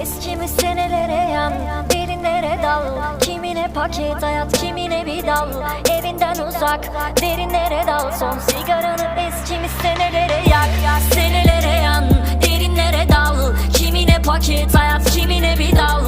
Eskimiz senelere yan dal. Kimine paket hayat kimine bir dal. Evinden uzak Derinlere dal. Son sigaranı eskimiz senelere yak. Senelere yan Derinlere dal. Kimine paket hayat kimine bir dal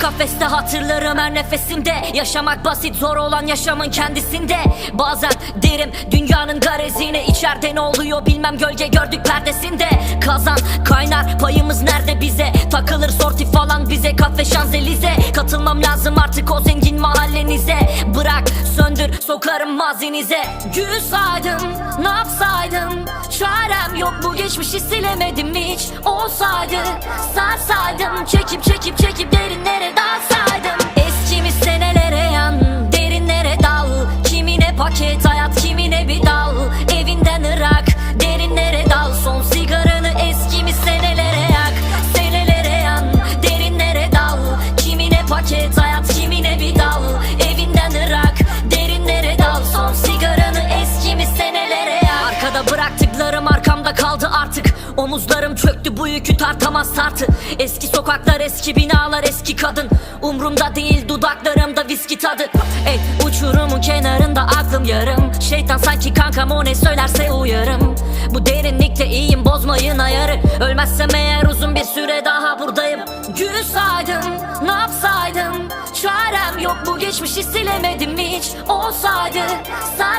kafeste hatırlarım her nefesimde. Yaşamak basit zor olan yaşamın kendisinde. Bazen derim dünyanın garezine içeride ne oluyor bilmem gölge gördük perdesinde. Kazan kaynar payımız nerede bize? Takılır sorti falan bize kafe şanzelize. Katılmam lazım artık o zengin mahallenize. Bırak söndür sokarım mazinize. Gül saydım ne yapsaydım? Çarem yok bu geçmişi silemedim hiç. Olsaydı sarsaydım Çekip çekip Paket hayat Omuzlarım çöktü bu yükü tartamaz tartı Eski sokaklar eski binalar eski kadın. Umrumda değil dudaklarımda viski tadı. Ey uçurumun kenarında aklım yarım. Şeytan sanki kankam o ne söylerse uyarım. Bu derinlikte iyiyim bozmayın ayarı. Ölmezsem eğer uzun bir süre daha buradayım. Gül saydım ne yapsaydım? Çarem yok bu geçmişi silemedim hiç. Olsaydı sarsaydım